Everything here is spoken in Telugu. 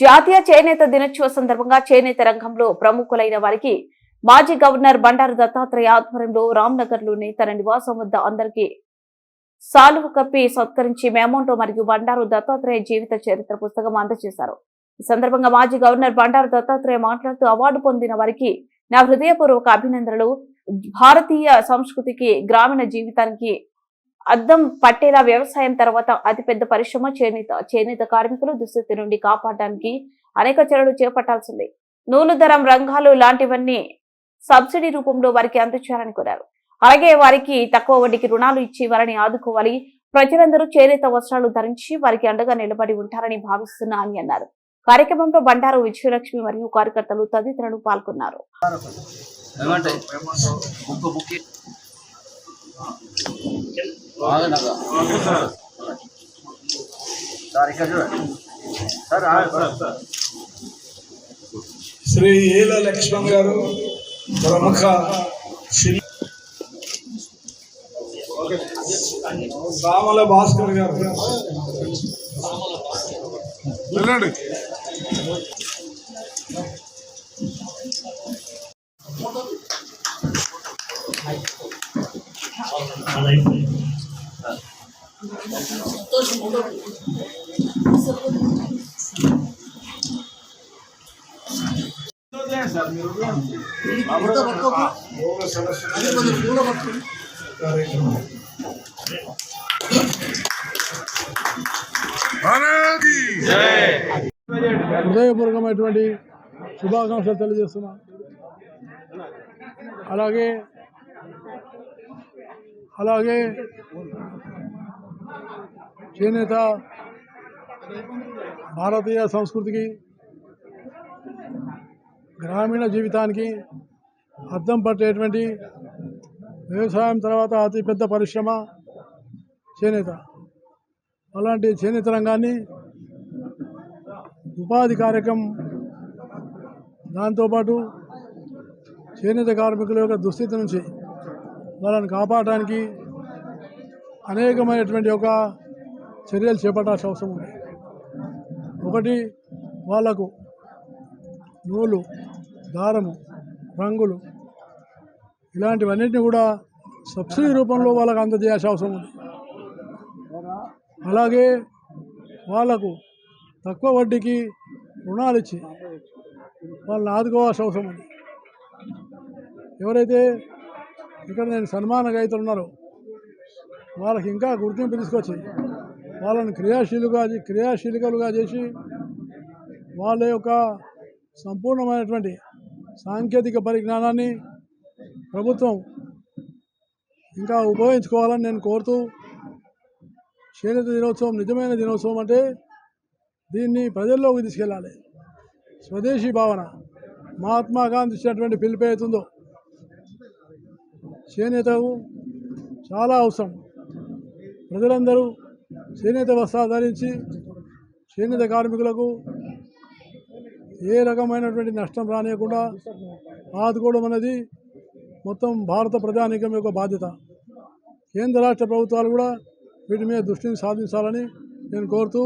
జాతీయ చేనేత దినోత్సవ సందర్భంగా చేనేత రంగంలో ప్రముఖులైన వారికి మాజీ గవర్నర్ బండారు దత్తాత్రేయ ఆధ్వర్యంలో రామ్నగర్లోని తన నివాసం వద్ద అందరికీ సాలువ కప్పి సత్కరించి మేమోంటో మరియు బండారు దత్తాత్రేయ జీవిత చరిత్ర పుస్తకం అందజేశారు. ఈ సందర్భంగా మాజీ గవర్నర్ బండారు దత్తాత్రేయ మాట్లాడుతూ అవార్డు పొందిన వారికి నా హృదయపూర్వక అభినందనలు. భారతీయ సంస్కృతికి గ్రామీణ జీవితానికి అద్దం పట్టేలా వ్యవసాయం తర్వాత అతిపెద్ద పరిశ్రమ చేనేత చేనేత కార్మికులు దుస్థితి నుండి కాపాడడానికి అనేక చర్యలు చేపట్టాల్సింది. నూలు ధరం రంగాలు లాంటివన్నీ సబ్సిడీ రూపంలో వారికి అందించాలని కోరారు. అలాగే వారికి తక్కువ వడ్డీకి రుణాలు ఇచ్చి వారిని ఆదుకోవాలి. ప్రజలందరూ చేనేత వస్త్రాలు ధరించి వారికి అండగా నిలబడి ఉంటారని భావిస్తున్నా అని అన్నారు. కార్యక్రమంలో బండారు విజయలక్ష్మి మరియు కార్యకర్తలు తదితరులు పాల్గొన్నారు. సార్ ఇక్కడ చూడండి. సార్ శ్రీ ఏల లక్ష్మణ్ గారు ప్రముఖ శిల్ సామల భాస్కర్ గారు. వెళ్ళండి. Thank you. హృదయపూర్వకమైనటువంటి శుభాకాంక్షలు తెలియజేస్తున్నా అలాగే అలాగే చేనేత భారతీయ సంస్కృతికి గ్రామీణ జీవితానికి అద్దం పట్టేటువంటి వ్యవసాయం తర్వాత అతిపెద్ద పరిశ్రమ చేనేత. అలాంటి చేనేత రంగాన్ని ఉపాధి కార్యక్రమం దాంతోపాటు చేనేత కార్మికుల యొక్క దుస్థితి నుంచి వాళ్ళని కాపాడటానికి అనేకమైనటువంటి ఒక చర్యలు చేపట్టాల్సిన అవసరం ఉంది. ఒకటి వాళ్ళకు నూలు దారము రంగులు ఇలాంటివన్నిటిని కూడా సబ్సిడీ రూపంలో వాళ్ళకు అందజేయాల్సిన అవసరం ఉంది. అలాగే వాళ్ళకు తక్కువ వడ్డీకి రుణాలు ఇచ్చి వాళ్ళని ఆదుకోవాల్సిన అవసరం ఉంది. ఎవరైతే ఇక్కడ నేను సన్మాన రైతులు ఉన్నారు. వాళ్ళకి ఇంకా గుర్తింపు తీసుకొచ్చి వాళ్ళని క్రియాశీలుగా క్రియాశీలికలుగా చేసి వాళ్ళ యొక్క సంపూర్ణమైనటువంటి సాంకేతిక పరిజ్ఞానాన్ని ప్రభుత్వం ఇంకా ఉపయోగించుకోవాలని నేను కోరుతూ చేనేత దినోత్సవం నిజమైన దినోత్సవం అంటే దీన్ని ప్రజల్లోకి తీసుకెళ్ళాలి. స్వదేశీ భావన. మహాత్మా గాంధీ ఇచ్చినటువంటి పిలుపు అవుతుందో చేనేతకు చాలా అవసరం. ప్రజలందరూ చేనేత వస్త్రాలు ధరించి చేనేత కార్మికులకు ఏ రకమైనటువంటి నష్టం రానియకుండా ఆదుకోవడం అనేది మొత్తం భారత ప్రజానీకం యొక్క బాధ్యత. కేంద్ర రాష్ట్ర ప్రభుత్వాలు కూడా వీటి మీద దృష్టిని సాధించాలని నేను కోరుతూ